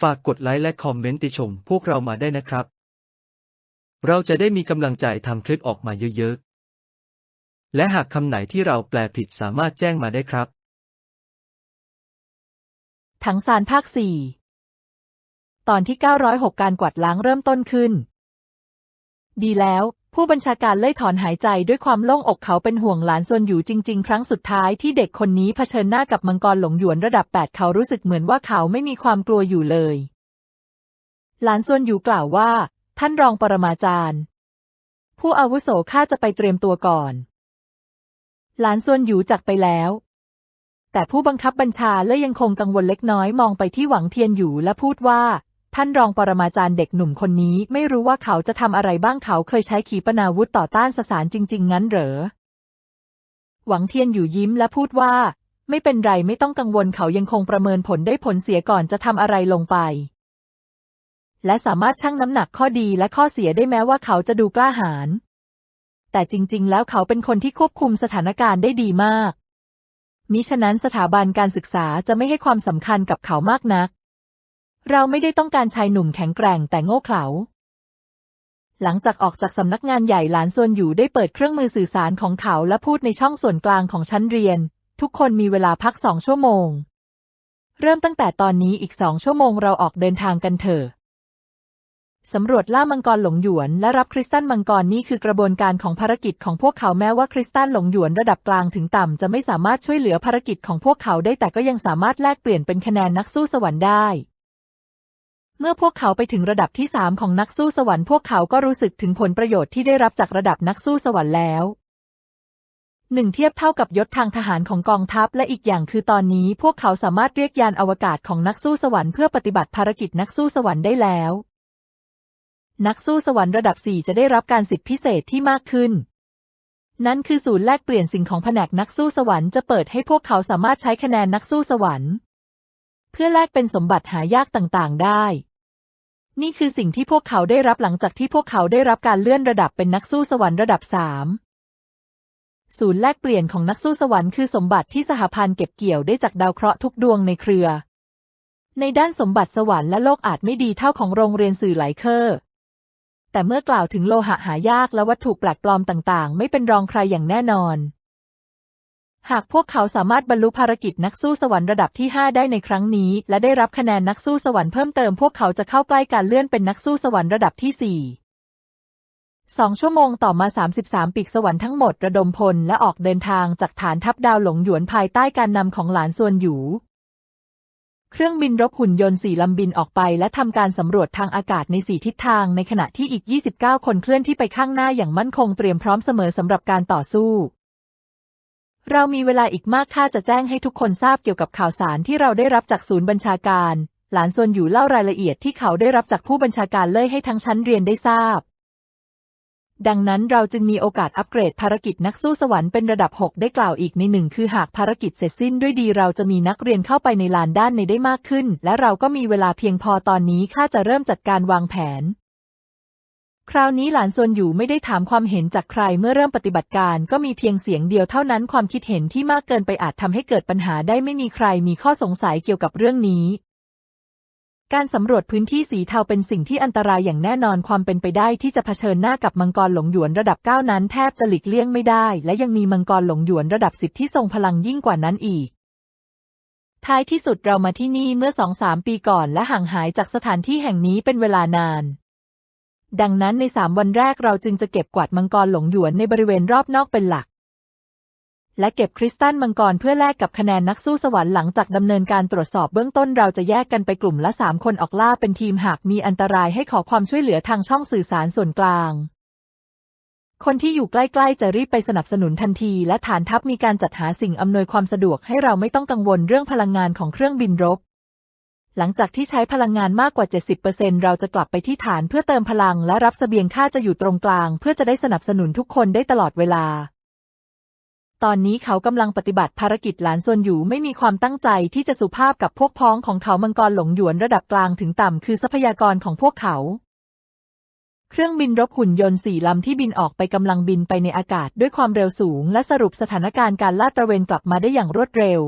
ฝากกดไลค์และคอมเมนต์ติชมพวกเรามาได้นะครับ เราจะได้มีกำลังใจทำคลิปออกมาเยอะๆ และหากคำไหนที่เราแปลผิดสามารถแจ้งมาได้ครับ ถังซานภาคสี่ตอนที่ 906 การกวาดล้างเริ่มต้นขึ้น ดีแล้ว ผู้บัญชาการเล่ยถอนหายใจด้วยความโล่งอกเขาเป็นห่วงหลานซวนอยู่จริง ๆ ครั้งสุดท้ายที่เด็กคนนี้เผชิญหน้ากับมังกรหลงหยวนระดับ 8 เขารู้สึกเหมือนว่าเขาไม่มีความกลัวอยู่เลย หลานซวนอยู่กล่าวว่า ท่านรองปรมาจารย์ ผู้อาวุโสข้าจะไปเตรียมตัวก่อน หลานซวนอยู่จากไปแล้ว แต่ผู้บังคับบัญชาเล่ยยังคงกังวลเล็กน้อยมองไปที่หวังเทียนอยู่และพูดว่า ท่านรองปรมาจารย์เด็กหนุ่มคนนี้ไม่รู้ว่าเขาจะทำอะไรบ้างเขาเคยใช้ขีปนาวุธต่อต้านสสารจริง ๆ งั้นเหรอ หวังเทียนอยู่ยิ้มและพูดว่า ไม่เป็นไรไม่ต้องกังวลเขายังคงประเมินผลได้ผลเสียก่อนจะทำอะไรลงไป และสามารถชั่งน้ำหนักข้อดีและข้อเสียได้แม้ว่าเขาจะดูกล้าหาญแต่จริง ๆ แล้วเขาเป็นคนที่ควบคุมสถานการณ์ได้ดีมากมิฉะนั้นสถาบันการศึกษาจะไม่ให้ความสำคัญกับเขามากนัก เราไม่ได้ต้องการชายหนุ่มแข็งแกร่งแต่โง่เขลา หลังจากออกจากสำนักงานใหญ่หลานซวนอยู่ได้เปิดเครื่องมือสื่อสารของเขาและพูดในช่องส่วนกลางของชั้นเรียน ทุกคนมีเวลาพักสองชั่วโมง เริ่มตั้งแต่ตอนนี้อีกสองชั่วโมงเราออกเดินทางกันเถอะสำรวจล่ามังกรหลงหยวนและรับคริสตัลมังกรนี่คือกระบวนการของภารกิจของพวกเขาแม้ว่าคริสตัลหลงหยวนระดับกลางถึงต่ำจะไม่สามารถช่วยเหลือภารกิจของพวกเขาได้แต่ก็ยังสามารถแลกเปลี่ยนเป็นคะแนนนักสู้สวรรค์ได้ เมื่อพวกเขาไปถึงระดับที่สามของนักสู้สวรรค์พวกเขาก็รู้สึกถึงผลประโยชน์ที่ได้รับจากระดับนักสู้สวรรค์แล้วหนึ่งเทียบเท่ากับยศทางทหารของกองทัพและอีกอย่างคือตอนนี้พวกเขาสามารถเรียกยานอวกาศของนักสู้สวรรค์เพื่อปฏิบัติภารกิจนักสู้สวรรค์ได้แล้ว นักสู้สวรรค์ระดับ4จะได้รับการสิทธิพิเศษที่มากขึ้น นั่นคือศูนย์แลกเปลี่ยนสิ่งของแผนกนักสู้สวรรค์จะเปิดให้พวกเขาสามารถใช้คะแนนนักสู้สวรรค์ เพื่อแลกเป็นสมบัติหายากต่างๆ ได้ นี่คือสิ่งที่พวกเขาได้รับหลังจากที่พวกเขาได้รับการเลื่อนระดับเป็นนักสู้สวรรค์ระดับ3ศูนย์แลกเปลี่ยนของนักสู้สวรรค์คือสมบัติที่สหพันธ์เก็บเกี่ยวได้จากดาวเคราะห์ทุกดวงในเครือ ในด้านสมบัติสวรรค์และโลกอาจไม่ดีเท่าของโรงเรียนสื่อไหลเคอร์แต่เมื่อกล่าวถึงโลหะหายากและวัตถุแปลกปลอมต่างๆ ไม่เป็นรองใครอย่างแน่นอน หากพวกเขาสามารถบรรลุภารกิจนักสู้สวรรค์ระดับที่ 5 ได้ในครั้งนี้ และได้รับคะแนนนักสู้สวรรค์เพิ่มเติมพวกเขาจะเข้าใกล้การเลื่อนเป็นนักสู้สวรรค์ระดับที่4สองชั่วโมงต่อมา 33 ปีกสวรรค์ทั้งหมดระดมพลและออกเดินทางจากฐานทัพดาวหลงหยวนภายใต้การนำของหลานซวนหยู เครื่องบินรบหุ่นยนต์สี่ลำบินออกไป และทำการสำรวจทางอากาศในสี่ทิศทาง ในขณะที่อีก 29 คนเคลื่อนที่ไปข้างหน้าอย่างมั่นคงเตรียมพร้อมเสมอสำหรับการต่อสู้ เรามีเวลาอีกมากข้าจะแจ้งให้ทุกคนทราบเกี่ยวกับข่าวสารที่เราได้รับจากศูนย์บัญชาการ หลานซวนอยู่เล่ารายละเอียดที่เขาได้รับจากผู้บัญชาการเล่ยให้ทั้งชั้นเรียนได้ทราบ ดังนั้นเราจึงมีโอกาสอัปเกรดภารกิจนักสู้สวรรค์เป็นระดับ 6 ได้กล่าวอีกในหนึ่งคือหากภารกิจเสร็จสิ้นด้วยดีเราจะมีนักเรียนเข้าไปในลานด้านในได้มากขึ้น และเราก็มีเวลาเพียงพอตอนนี้ข้าจะเริ่มจัดการวางแผน คราวนี้หลานซวนอยู่ไม่ได้ถามความเห็นจากใครเมื่อเริ่มปฏิบัติการ ก็มีเพียงเสียงเดียวเท่านั้นความคิดเห็นที่มากเกินไปอาจทำให้เกิดปัญหาได้ไม่มีใครมีข้อสงสัยเกี่ยวกับเรื่องนี้ การสำรวจพื้นที่สีเทาเป็นสิ่งที่อันตรายอย่างแน่นอนความเป็นไปได้ที่จะเผชิญหน้ากับมังกรหลงหยวนระดับ 9 นั้นแทบจะหลีกเลี่ยงไม่ได้ และยังมีมังกรหลงหยวนระดับ 10 ที่ทรงพลังยิ่งกว่านั้นอีกท้ายที่สุดเรามาที่นี่เมื่อสองสามปีก่อนและห่างหายจากสถานที่แห่งนี้เป็นเวลานาน ดังนั้นในสามวันแรกเราจึงจะเก็บกวาดมังกรหลงหยวนในบริเวณรอบนอกเป็นหลัก และเก็บคริสตัลมังกรเพื่อแลกกับคะแนนนักสู้สวรรค์หลังจากดำเนินการตรวจสอบเบื้องต้นเราจะแยกกันไปกลุ่มละสามคนออกล่าเป็นทีมหากมีอันตรายให้ขอความช่วยเหลือทางช่องสื่อสารส่วนกลาง คนที่อยู่ใกล้ ๆ จะรีบไปสนับสนุนทันที และฐานทัพมีการจัดหาสิ่งอำนวยความสะดวกให้เราไม่ต้องกังวลเรื่องพลังงานของเครื่องบินรบ หลังจากที่ใช้พลังงานมากกว่า 70%เราจะกลับไปที่ฐานเพื่อเติมพลังและรับเสบียงข้าจะอยู่ตรงกลาง เพื่อจะได้สนับสนุนทุกคนได้ตลอดเวลา ตอนนี้เขากำลังปฏิบัติภารกิจหลานซวนอยู่ไม่มีความตั้งใจที่จะสุภาพกับพวกพ้องของเขามังกรหลงหยวนระดับกลางถึงต่ำคือทรัพยากรของพวกเขา เครื่องบินรบหุ่นยนต์สี่ลำที่บินออกไปกำลังบินไปในอากาศด้วยความเร็วสูง และสรุปสถานการณ์การลาดตระเวนกลับมาได้อย่างรวดเร็ว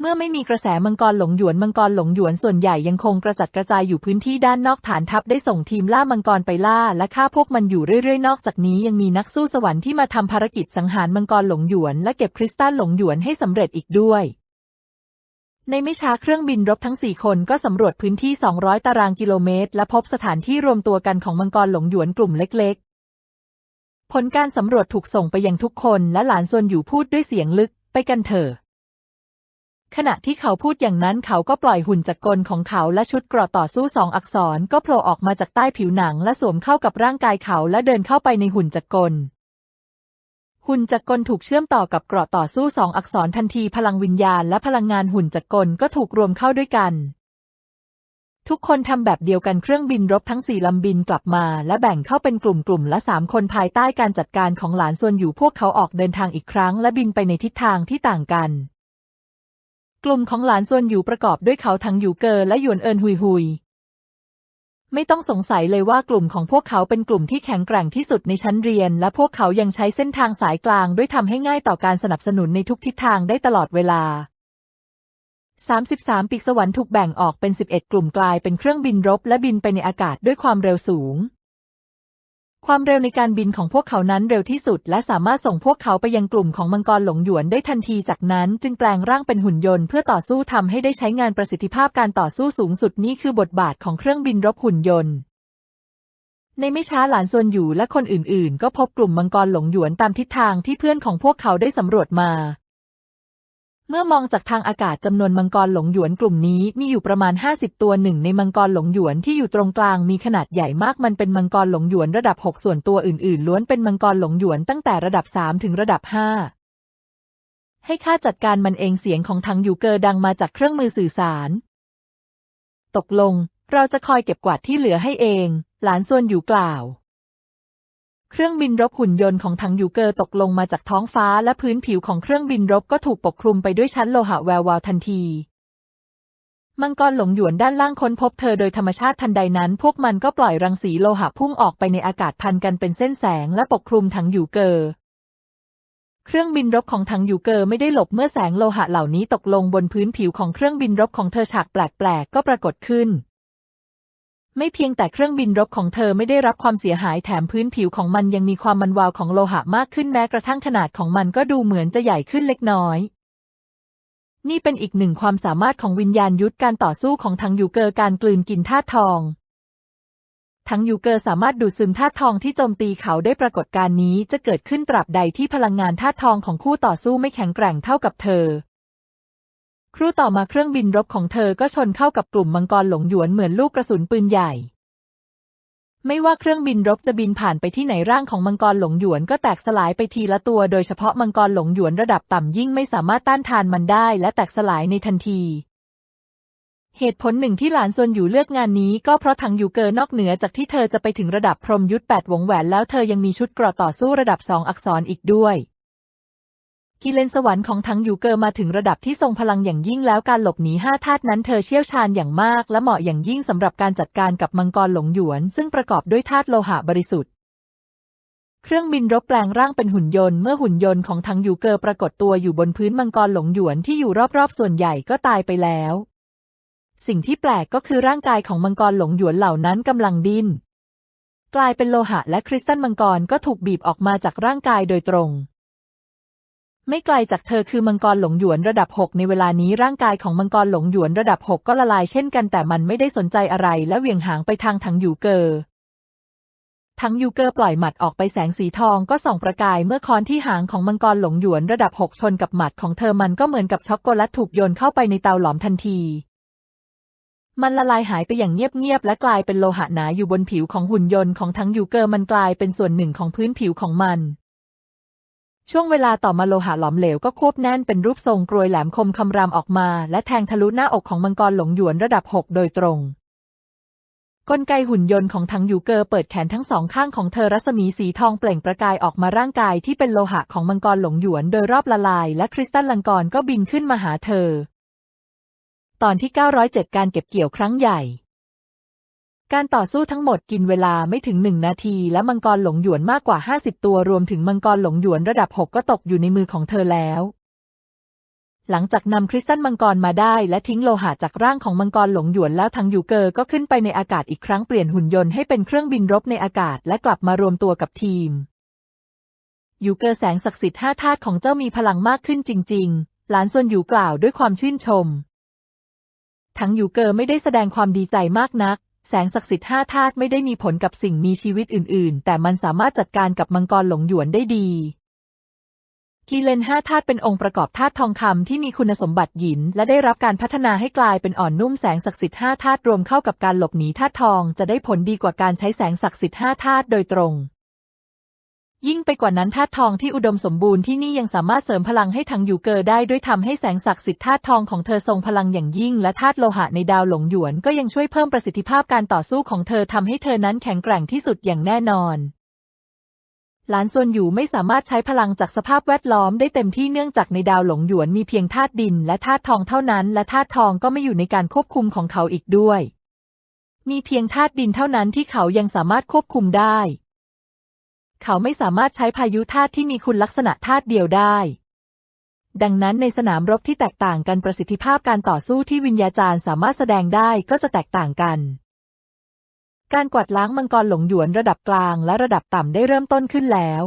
เมื่อไม่มีกระแสมังกรหลงหยวนมังกรหลงหยวนส่วนใหญ่ยังคงกระจัดกระจายอยู่พื้นที่ด้านนอกฐานทัพได้ส่งทีมล่ามังกรไปล่าและฆ่าพวกมันอยู่เรื่อยๆ นอกจากนี้ยังมีนักสู้สวรรค์ที่มาทำภารกิจสังหารมังกรหลงหยวนและเก็บคริสตัลหลงหยวนให้สำเร็จอีกด้วย ในไม่ช้าเครื่องบินรบทั้ง 4 คนก็สำรวจพื้นที่ 200 ตารางกิโลเมตร และพบสถานที่รวมตัวกันของมังกรหลงหยวนกลุ่มเล็ก ๆ ผลการสำรวจถูกส่งไปยังทุกคน และหลานซวนอยู่พูดด้วยเสียงลึก ไปกันเถอะ ขณะที่เขาพูดอย่างนั้นเขาก็ปล่อยหุ่นจักรกลของเขาและชุดเกราะต่อสู้สองอักษรก็โผล่ออกมาจากใต้ผิวหนังและสวมเข้ากับร่างกายเขาและเดินเข้าไปในหุ่นจักรกล หุ่นจักรกลถูกเชื่อมต่อกับเกราะต่อสู้สองอักษรทันทีพลังวิญญาณและพลังงานหุ่นจักรกลก็ถูกรวมเข้าด้วยกัน ทุกคนทำแบบเดียวกันเครื่องบินรบทั้งสี่ลำบินกลับมา และแบ่งเข้าเป็นกลุ่มๆละสามคนภายใต้การจัดการของหลานส่วนอยู่พวกเขาออกเดินทางอีกครั้ง และบินไปในทิศทางที่ต่างกัน กลุ่มของหลานส่วนอยู่ประกอบด้วยเขาทั้งอยู่เกอและหยวนเอินหุยหุย ไม่ต้องสงสัยเลยว่ากลุ่มของพวกเขาเป็นกลุ่มที่แข็งแกร่งที่สุดในชั้นเรียน และพวกเขายังใช้เส้นทางสายกลางด้วยทำให้ง่ายต่อการสนับสนุนในทุกทิศทางได้ตลอดเวลา 33 ปีกสวรรค์ถูกแบ่งออกเป็น 11 กลุ่มกลายเป็นเครื่องบินรบและบินไปในอากาศด้วยความเร็วสูง ความเร็วในการบินของพวกเขานั้นเร็วที่สุด และสามารถส่งพวกเขาไปยังกลุ่มของมังกรหลงหยวนได้ทันทีจากนั้นจึงแปลงร่างเป็นหุ่นยนต์เพื่อต่อสู้ทำให้ได้ใช้งานประสิทธิภาพการต่อสู้สูงสุดนี่คือบทบาทของเครื่องบินรบหุ่นยนต์ ในไม่ช้าหลานซวนอยู่และคนอื่นๆ ก็พบกลุ่มมังกรหลงหยวนตามทิศทางที่เพื่อนของพวกเขาได้สำรวจมา เมื่อมองจากทางอากาศจำนวนมังกรหลงหยวนกลุ่มนี้มีอยู่ประมาณ 50 ตัวหนึ่งในมังกรหลงหยวนที่อยู่ตรงกลางมีขนาดใหญ่มากมันเป็นมังกรหลงหยวนระดับ 6 ส่วนตัวอื่นๆ ล้วนเป็นมังกรหลงหยวนตั้งแต่ระดับ 3 ถึงระดับ 5 ให้ข้าจัดการมันเองเสียงของทางยูเกอร์ดังมาจากเครื่องมือสื่อสาร ตกลง เราจะคอยเก็บกวาดที่เหลือให้เอง หลานส่วนอยู่กล่าว เครื่องบินรบหุ่นยนต์ของทังยูเกอร์ตกลงมาจากท้องฟ้าและพื้นผิวของเครื่องบินรบก็ถูกปกคลุมไปด้วยชั้นโลหะแวววาวทันที มังกรหลงหยวนด้านล่างค้นพบเธอโดยธรรมชาติทันใดนั้น พวกมันก็ปล่อยรังสีโลหะพุ่งออกไปในอากาศพันกันเป็นเส้นแสงและปกคลุมทังยูเกอร์เครื่องบินรบของทังยูเกอร์ไม่ได้หลบเมื่อแสงโลหะเหล่านี้ตกลงบนพื้นผิวของเครื่องบินรบของเธอฉากแปลกๆก็ปรากฏขึ้น ไม่เพียงแต่เครื่องบินรบของเธอไม่ได้รับความเสียหายแถมพื้นผิวของมันยังมีความมันวาวของโลหะมากขึ้นแม้กระทั่งขนาดของมันก็ดูเหมือนจะใหญ่ขึ้นเล็กน้อย นี่เป็นอีกหนึ่งความสามารถของวิญญาณยุทธการต่อสู้ของทังยูเกอร์การกลืนกินธาตุทองทังยูเกอร์สามารถดูดซึมธาตุทองที่โจมตีเขาได้ปรากฏการณ์นี้จะเกิดขึ้นตราบใดที่พลังงานธาตุทองของคู่ต่อสู้ไม่แข็งแกร่งเท่ากับเธอ ครู่ต่อมาเครื่องบินรบของเธอก็ชนเข้ากับกลุ่มมังกรหลงหยวนเหมือนลูกกระสุนปืนใหญ่ ไม่ว่าเครื่องบินรบจะบินผ่านไปที่ไหนร่างของมังกรหลงหยวนก็แตกสลายไปทีละตัว โดยเฉพาะมังกรหลงหยวนระดับต่ำยิ่งไม่สามารถต้านทานมันได้และแตกสลายในทันทีเหตุผลหนึ่งที่หลานซวนอยู่เลือกงานนี้ก็เพราะทังยูเกอร์นอกเหนือจากที่เธอจะไปถึงระดับพรหมยุทธแปดวงแหวนแล้วเธอยังมีชุดเกราะต่อสู้ระดับสองอักษรอีกด้วย กิเลนสวรรค์ของทังยูเกอร์มาถึงระดับที่ทรงพลังอย่างยิ่งแล้วการหลบหนีห้าธาตุนั้นเธอเชี่ยวชาญอย่างมาก และเหมาะอย่างยิ่งสำหรับการจัดการกับมังกรหลงหยวน ซึ่งประกอบด้วยธาตุโลหะบริสุทธิ์เครื่องบินรบแปลงร่างเป็นหุ่นยนต์เมื่อหุ่นยนต์ของทังยูเกอร์ปรากฏตัวอยู่บนพื้นมังกรหลงหยวนที่อยู่รอบๆ ส่วนใหญ่ก็ตายไปแล้ว สิ่งที่แปลกก็คือร่างกายของมังกรหลงหยวนเหล่านั้นกำลังดิ้นกลายเป็นโลหะและคริสตัลมังกรก็ถูกบีบออกมาจากร่างกายโดยตรง ไม่ไกลจากเธอคือมังกรหลงหยวนระดับ 6 ในเวลานี้ร่างกายของมังกรหลงหยวนระดับ 6 ก็ละลายเช่นกันแต่มันไม่ได้สนใจอะไรและเหวี่ยงหางไปทางถังยูเกอร์ถังยูเกอร์ปล่อยหมัดออกไปแสงสีทองก็ส่องประกายเมื่อค้อนที่หางของมังกรหลงหยวนระดับ6ชนกับหมัดของเธอมันก็เหมือนกับช็อกโกแลตถูกโยนเข้าไปในเตาหลอมทันที มันละลายหายไปอย่างเงียบๆและกลายเป็นโลหะหนาอยู่บนผิวของหุ่นยนต์ของทั้งยูเกอร์มันกลายเป็นส่วนหนึ่งของพื้นผิวของมัน ช่วงเวลาต่อมาโลหะหลอมเหลวก็ควบแน่นเป็นรูปทรงกรวยแหลมคมคำรามออกมา และแทงทะลุหน้าอกของมังกรหลงหยวนระดับ6โดยตรง กลไกหุ่นยนต์ของทังยูเกอร์เปิดแขนทั้งสองข้างของเธอรัศมีสีทองเปล่งประกายออกมาร่างกายที่เป็นโลหะของมังกรหลงหยวนโดยรอบละลาย และคริสตัลลังกรก็บินขึ้นมาหาเธอ ตอนที่ 907 การเก็บเกี่ยวครั้งใหญ่ การต่อสู้ทั้งหมดกินเวลาไม่ถึงหนึ่งนาที และมังกรหลงหยวนมากกว่า 50 ตัวรวมถึงมังกรหลงหยวนระดับ 6 ก็ตกอยู่ในมือของเธอแล้ว หลังจากนำคริสตัลมังกรมาได้และทิ้งโลหะจากร่างของมังกรหลงหยวนแล้วทางยูเกอร์ก็ขึ้นไปในอากาศอีกครั้งเปลี่ยนหุ่นยนต์ให้เป็นเครื่องบินรบในอากาศและกลับมารวมตัวกับทีม ยูเกอร์แสงศักดิ์สิทธิ์ห้าธาตุของเจ้ามีพลังมากขึ้นจริง ๆ หลานส่วนยูกล่าวด้วยความชื่นชมทั้งยูเกอร์ไม่ได้แสดงความดีใจมากนัก แสงศักดิ์สิทธิ์ห้าธาตุไม่ได้มีผลกับสิ่งมีชีวิตอื่น ๆ แต่มันสามารถจัดการกับมังกรหลงหยวนได้ดี กีเลนห้าธาตุเป็นองค์ประกอบธาตุทองคำที่มีคุณสมบัติหยิน และได้รับการพัฒนาให้กลายเป็นอ่อนนุ่มแสงศักดิ์สิทธิ์ห้าธาตุรวมเข้ากับการหลบหนีธาตุทอง จะได้ผลดีกว่าการใช้แสงศักดิ์สิทธิ์ห้าธาตุโดยตรง ยิ่งไปกว่านั้นธาตุทองที่อุดมสมบูรณ์ที่นี่ยังสามารถเสริมพลังให้ทางยูเกอได้ด้วยทำให้แสงศักดิ์สิทธิ์ธาตุทองของเธอทรงพลังอย่างยิ่ง และธาตุโลหะในดาวหลงหยวนก็ยังช่วยเพิ่มประสิทธิภาพการต่อสู้ของเธอทำให้เธอนั้นแข็งแกร่งที่สุดอย่างแน่นอนหลานซวนอยู่ไม่สามารถใช้พลังจากสภาพแวดล้อมได้เต็มที่เนื่องจากในดาวหลงหยวนมีเพียงธาตุดินและธาตุทองเท่านั้น และธาตุทองก็ไม่อยู่ในการควบคุมของเขาอีกด้วย มีเพียงธาตุดินเท่านั้นที่เขายังสามารถควบคุมได้ เขาไม่สามารถใช้พายุธาตุที่มีคุณลักษณะธาตุเดียวได้ ดังนั้นในสนามรบที่แตกต่างกันประสิทธิภาพการต่อสู้ที่วิญญาจารย์สามารถแสดงได้ก็จะแตกต่างกัน การกวาดล้างมังกรหลงหยวนระดับกลางและระดับต่ำได้เริ่มต้นขึ้นแล้ว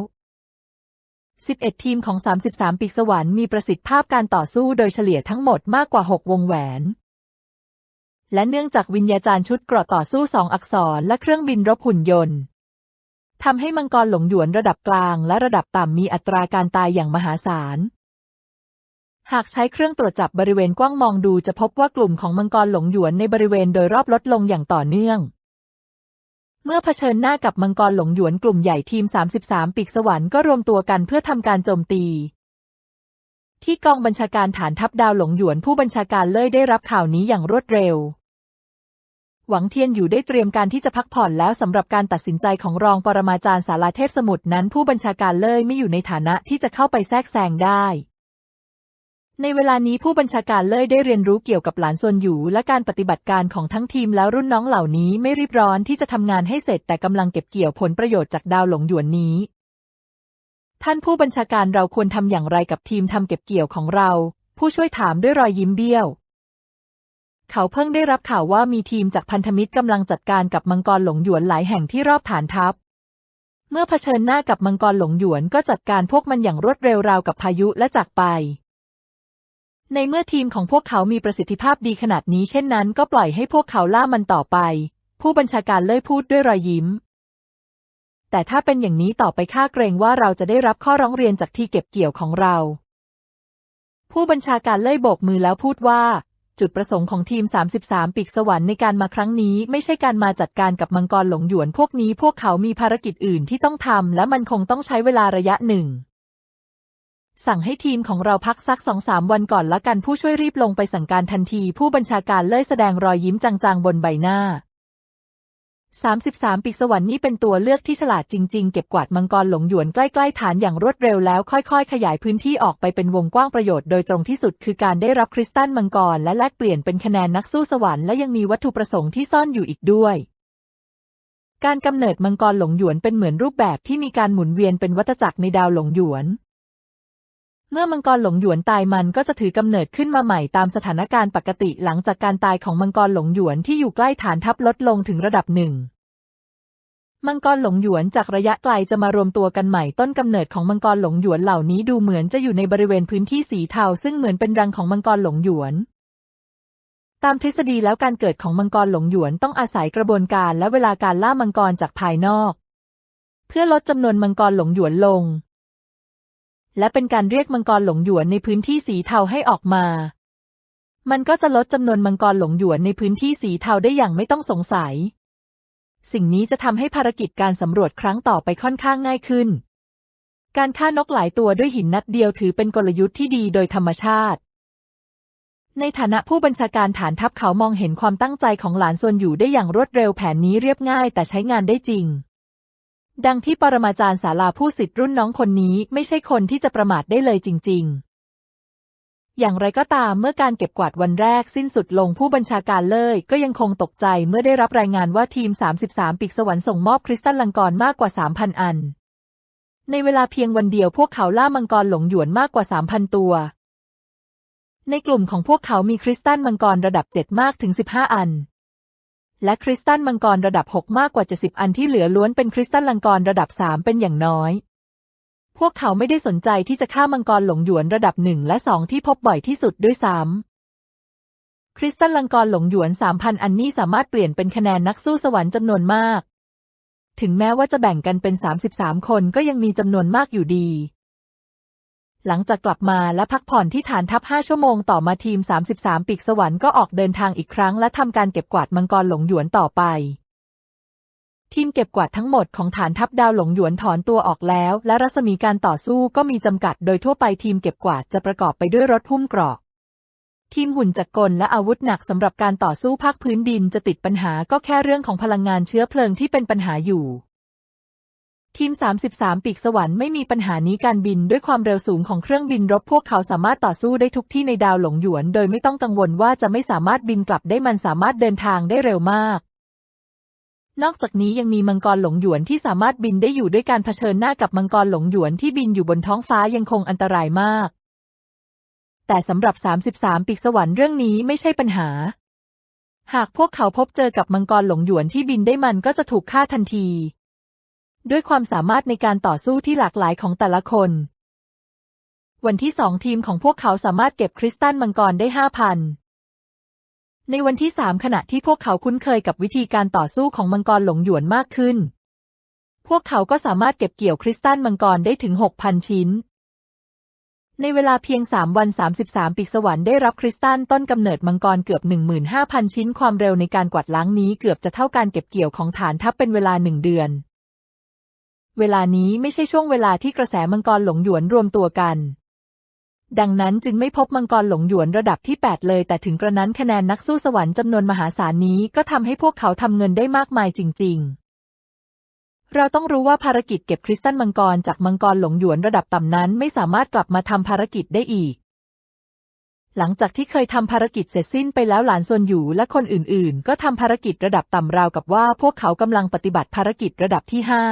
11 ทีมของ 33 ปีกสวรรค์มีประสิทธิภาพการต่อสู้โดยเฉลี่ยทั้งหมดมากกว่า 6 วงแหวนและเนื่องจากวิญญาจารย์ชุดเกราะต่อสู้สองอักษรและเครื่องบินรบหุ่นยนต์ ทำให้มังกรหลงหยวนระดับกลางและระดับต่ำมีอัตราการตายอย่างมหาศาล หากใช้เครื่องตรวจจับบริเวณกว้างมองดูจะพบว่ากลุ่มของมังกรหลงหยวนในบริเวณโดยรอบลดลงอย่างต่อเนื่อง เมื่อเผชิญหน้ากับมังกรหลงหยวนกลุ่มใหญ่ทีม 33 ปีกสวรรค์ก็รวมตัวกันเพื่อทำการโจมตีที่กองบัญชาการฐานทัพดาวหลงหยวนผู้บัญชาการเล่ยได้รับข่าวนี้อย่างรวดเร็ว หวังเทียนอยู่ได้เตรียมการที่จะพักผ่อนแล้วสำหรับการตัดสินใจของรองปรมาจารย์สาราเทพสมุทรนั้น ผู้บัญชาการเล่ยไม่อยู่ในฐานะที่จะเข้าไปแทรกแซงได้ ในเวลานี้ผู้บัญชาการเล่ยได้เรียนรู้เกี่ยวกับหลานซนหยูและการปฏิบัติการของทั้งทีมแล้วรุ่นน้องเหล่านี้ไม่รีบร้อนที่จะทำงานให้เสร็จแต่กำลังเก็บเกี่ยวผลประโยชน์จากดาวหลงหยวนนี้ ท่านผู้บัญชาการเราควรทำอย่างไรกับทีมทำเก็บเกี่ยวของเรา ผู้ช่วยถามด้วยรอยยิ้มเบี้ยว เขาเพิ่งได้รับข่าวว่ามีทีมจากพันธมิตรกำลังจัดการกับมังกรหลงหยวนหลายแห่งที่รอบฐานทัพ เมื่อเผชิญหน้ากับมังกรหลงหยวนก็จัดการพวกมันอย่างรวดเร็วราวกับพายุและจากไป ในเมื่อทีมของพวกเขามีประสิทธิภาพดีขนาดนี้เช่นนั้น ก็ปล่อยให้พวกเขาล่ามันต่อไป ผู้บัญชาการเล่ยพูดด้วยรอยยิ้ม แต่ถ้าเป็นอย่างนี้ต่อไปข้าเกรงว่าเราจะได้รับข้อร้องเรียนจากที่เก็บเกี่ยวของเรา ผู้บัญชาการเล่ยโบกมือแล้วพูดว่า จุดประสงค์ของทีม 33 ปีกสวรรค์ในการมาครั้งนี้ ไม่ใช่การมาจัดการกับมังกรหลงหยวนพวกนี้พวกเขามีภารกิจอื่นที่ต้องทำและมันคงต้องใช้เวลาระยะหนึ่ง สั่งให้ทีมของเราพักสักสองสามวันก่อนละกันผู้ช่วยรีบลงไปสั่งการทันที ผู้บัญชาการเล่ยแสดงรอยยิ้มจางๆบนใบหน้า 33 ปีสวรรค์นี่เป็นตัวเลือกที่ฉลาดจริง ๆ เก็บกวาดมังกรหลงหยวนใกล้ๆฐานอย่างรวดเร็วแล้วค่อยๆ ขยายพื้นที่ออกไปเป็นวงกว้างประโยชน์โดยตรงที่สุดคือการได้รับคริสตัลมังกรและแลกเปลี่ยนเป็นคะแนนนักสู้สวรรค์และยังมีวัตถุประสงค์ที่ซ่อนอยู่อีกด้วยการกำเนิดมังกรหลงหยวนเป็นเหมือนรูปแบบที่มีการหมุนเวียนเป็นวัฏจักรในดาวหลงหยวน เมื่อมังกรหลงหยวนตายมันก็จะถือกำเนิดขึ้นมาใหม่ตามสถานการณ์ปกติหลังจากการตายของมังกรหลงหยวนที่อยู่ใกล้ฐานทัพลดลงถึงระดับหนึ่งมังกรหลงหยวนจากระยะไกลจะมารวมตัวกันใหม่ต้นกำเนิดของมังกรหลงหยวนเหล่านี้ดูเหมือนจะอยู่ในบริเวณพื้นที่สีเทาซึ่งเหมือนเป็นรังของมังกรหลงหยวน ตามทฤษฎีแล้วการเกิดของมังกรหลงหยวนต้องอาศัยกระบวนการและเวลาการล่ามังกรจากภายนอก เพื่อลดจำนวนมังกรหลงหยวนลง และเป็นการเรียกมังกรหลงหยวนในพื้นที่สีเทาให้ออกมา มันก็จะลดจำนวนมังกรหลงหยวนในพื้นที่สีเทาได้อย่างไม่ต้องสงสัย สิ่งนี้จะทำให้ภารกิจการสำรวจครั้งต่อไปค่อนข้างง่ายขึ้น การฆ่านกหลายตัวด้วยหินนัดเดียวถือเป็นกลยุทธ์ที่ดีโดยธรรมชาติในฐานะผู้บัญชาการฐานทัพเขามองเห็นความตั้งใจของหลานซวนอยู่ได้อย่างรวดเร็วแผนนี้เรียบง่ายแต่ใช้งานได้จริง ดังที่ปรมาจารย์ศาลาผู้สิทธิ์รุ่นน้องคนนี้ไม่ใช่คนที่จะประมาทได้เลยจริง ๆ อย่างไรก็ตามเมื่อการเก็บกวาดวันแรกสิ้นสุดลงผู้บัญชาการเล่ยก็ยังคงตกใจเมื่อได้รับรายงานว่าทีม 33 ปีกสวรรค์ส่งมอบคริสตัลลังกรมากกว่า 3,000 อัน ในเวลาเพียงวันเดียวพวกเขาล่ามังกรหลงหยวนมากกว่า 3,000 ตัว ในกลุ่มของพวกเขามีคริสตัลมังกรระดับ 7 มากถึง 15 อัน และคริสตัลมังกรระดับ 6 มากกว่า70อันที่เหลือล้วนเป็นคริสตัลมังกรระดับ 3 เป็นอย่างน้อย พวกเขาไม่ได้สนใจที่จะฆ่ามังกรหลงหยวนระดับ1และ2ที่พบบ่อยที่สุดด้วยซ้ำคริสตัลมังกรหลงหยวน 3,000 อันนี้สามารถเปลี่ยนเป็นคะแนนนักสู้สวรรค์จำนวนมาก ถึงแม้ว่าจะแบ่งกันเป็น 33 คนก็ยังมีจำนวนมากอยู่ดี หลังจากกลับมาและพักผ่อนที่ฐานทัพ 5 ชั่วโมงต่อมาทีม 33 ปีกสวรรค์ก็ออกเดินทางอีกครั้งและทำการเก็บกวาดมังกรหลงหยวนต่อไป ทีมเก็บกวาดทั้งหมดของฐานทัพดาวหลงหยวนถอนตัวออกแล้ว และรัศมีการต่อสู้ก็มีจำกัด โดยทั่วไปทีมเก็บกวาดจะประกอบไปด้วยรถหุ้มเกราะทีมหุ่นจักรกลและอาวุธหนักสำหรับการต่อสู้ภาคพื้นดินจะติดปัญหาก็แค่เรื่องของพลังงานเชื้อเพลิงที่เป็นปัญหาอยู่ ทีม 33 ปีกสวรรค์ไม่มีปัญหานี้การบินด้วยความเร็วสูงของเครื่องบินรบพวกเขาสามารถต่อสู้ได้ทุกที่ในดาวหลงหยวน โดยไม่ต้องกังวลว่าจะไม่สามารถบินกลับได้มันสามารถเดินทางได้เร็วมาก นอกจากนี้ยังมีมังกรหลงหยวนที่สามารถบินได้อยู่ด้วยการเผชิญหน้ากับมังกรหลงหยวนที่บินอยู่บนท้องฟ้ายังคงอันตรายมาก แต่สำหรับ 33 ปีกสวรรค์เรื่องนี้ไม่ใช่ปัญหา หากพวกเขาพบเจอกับมังกรหลงหยวนที่บินได้มันก็จะถูกฆ่าทันที ด้วยความสามารถในการต่อสู้ที่หลากหลายของแต่ละคน วันที่สองทีมของพวกเขาสามารถเก็บคริสตัลมังกรได้ห้าพันในวันที่สามขณะที่พวกเขาคุ้นเคยกับวิธีการต่อสู้ของมังกรหลงหยวนมากขึ้น พวกเขาก็สามารถเก็บเกี่ยวคริสตัลมังกรได้ถึงหกพันชิ้น ในเวลาเพียง3วัน33ปีกสวรรค์ได้รับคริสตัลต้นกำเนิดมังกรเกือบ15,000ชิ้น ความเร็วในการกวาดล้างนี้เกือบจะเท่าการเก็บเกี่ยวของฐานทัพเป็นเวลาหนึ่งเดือน เวลานี้ไม่ใช่ช่วงเวลาที่กระแสมังกรหลงหยวนรวมตัวกัน ดังนั้นจึงไม่พบมังกรหลงหยวนระดับที่ 8 เลย แต่ถึงกระนั้นคะแนนนักสู้สวรรค์จำนวนมหาศาลนี้ก็ทำให้พวกเขาทำเงินได้มากมายจริง ๆ เราต้องรู้ว่าภารกิจเก็บคริสตัลมังกรจากมังกรหลงหยวนระดับต่ำนั้น ไม่สามารถกลับมาทำภารกิจได้อีกหลังจากที่เคยทำภารกิจเสร็จสิ้นไปแล้วหลานซนอยู่และคนอื่นๆ ก็ทำภารกิจระดับต่ำราวกับว่าพวกเขากำลังปฏิบัติภารกิจระดับที่ห้า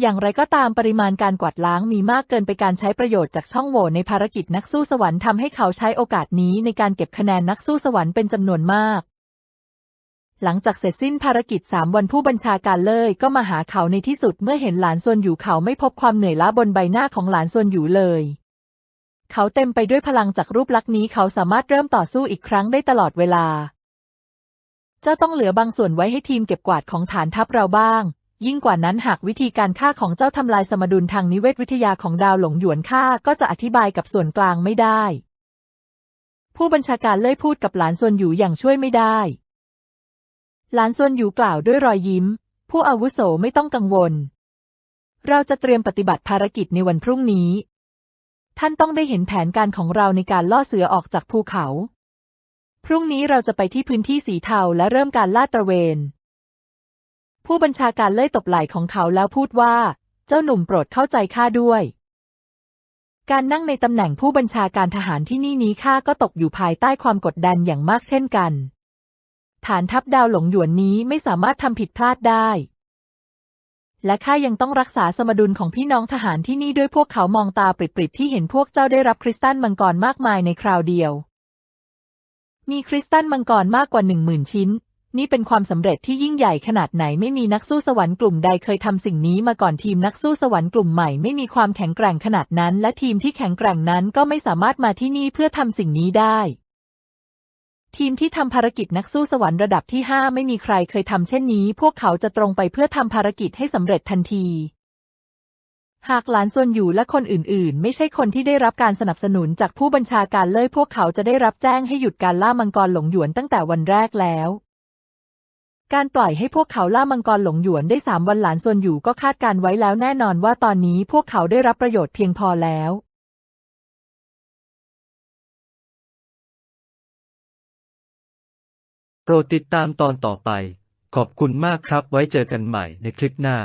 อย่างไรก็ตามปริมาณการกวาดล้างมีมากเกินไปการใช้ประโยชน์จากช่องโหว่ในภารกิจนักสู้สวรรค์ทำให้เขาใช้โอกาสนี้ในการเก็บคะแนนนักสู้สวรรค์เป็นจำนวนมาก หลังจากเสร็จสิ้นภารกิจสามวันผู้บัญชาการเลยก็มาหาเขาในที่สุดเมื่อเห็นหลานซวนอยู่เขาไม่พบความเหนื่อยล้าบนใบหน้าของหลานซวนอยู่เลย เขาเต็มไปด้วยพลังจากรูปลักษณ์นี้เขาสามารถเริ่มต่อสู้อีกครั้งได้ตลอดเวลาเจ้าต้องเหลือบางส่วนไว้ให้ทีมเก็บกวาดของฐานทัพเราบ้าง ยิ่งกว่านั้นหากวิธีการฆ่าของเจ้าทำลายสมดุลทางนิเวศวิทยาของดาวหลงหยวนฆ่าก็จะอธิบายกับส่วนกลางไม่ได้ ผู้บัญชาการเล่ยพูดกับหลานซวนอยู่อย่างช่วยไม่ได้ หลานซวนอยู่กล่าวด้วยรอยยิ้ม ผู้อาวุโสไม่ต้องกังวล เราจะเตรียมปฏิบัติภารกิจในวันพรุ่งนี้ ท่านต้องได้เห็นแผนการของเราในการล่อเสือออกจากภูเขา พรุ่งนี้เราจะไปที่พื้นที่สีเทาและเริ่มการลาดตระเวน ผู้บัญชาการเล่ยตบไหล่ของเขาแล้วพูดว่า เจ้าหนุ่มโปรดเข้าใจข้าด้วย การนั่งในตำแหน่งผู้บัญชาการทหารที่นี่นี้ข้าก็ตกอยู่ภายใต้ความกดดันอย่างมากเช่นกัน ฐานทัพดาวหลงหยวนนี้ไม่สามารถทำผิดพลาดได้ และข้ายังต้องรักษาสมดุลของพี่น้องทหารที่นี่ด้วยพวกเขามองตาปริบๆที่เห็นพวกเจ้าได้รับคริสตัลมังกรมากมายในคราวเดียวมีคริสตัลมังกรมากกว่าหนึ่งหมื่นชิ้น นี่เป็นความสำเร็จที่ยิ่งใหญ่ขนาดไหนไม่มีนักสู้สวรรค์กลุ่มใดเคยทำสิ่งนี้มาก่อนทีมนักสู้สวรรค์กลุ่มใหม่ไม่มีความแข็งแกร่งขนาดนั้น และทีมที่แข็งแกร่งนั้นก็ไม่สามารถมาที่นี่เพื่อทำสิ่งนี้ได้ ทีมที่ทำภารกิจนักสู้สวรรค์ระดับที่ 5 ไม่มีใครเคยทำเช่นนี้ พวกเขาจะตรงไปเพื่อทำภารกิจให้สำเร็จทันทีหากหลานส่วนอยู่และคนอื่นๆ ไม่ใช่คนที่ได้รับการสนับสนุนจากผู้บัญชาการเลยพวกเขาจะได้รับแจ้งให้หยุดการล่ามังกรหลงหยวนตั้งแต่วันแรกแล้ว การปล่อยให้พวกเขาล่ามังกรหลงหยวนได้สามวันหลานส่วนอยู่ก็คาดการไว้แล้วแน่นอนว่าตอนนี้พวกเขาได้รับประโยชน์เพียงพอแล้ว โปรดติดตามตอนต่อไป ขอบคุณมากครับไว้เจอกันใหม่ในคลิปหน้า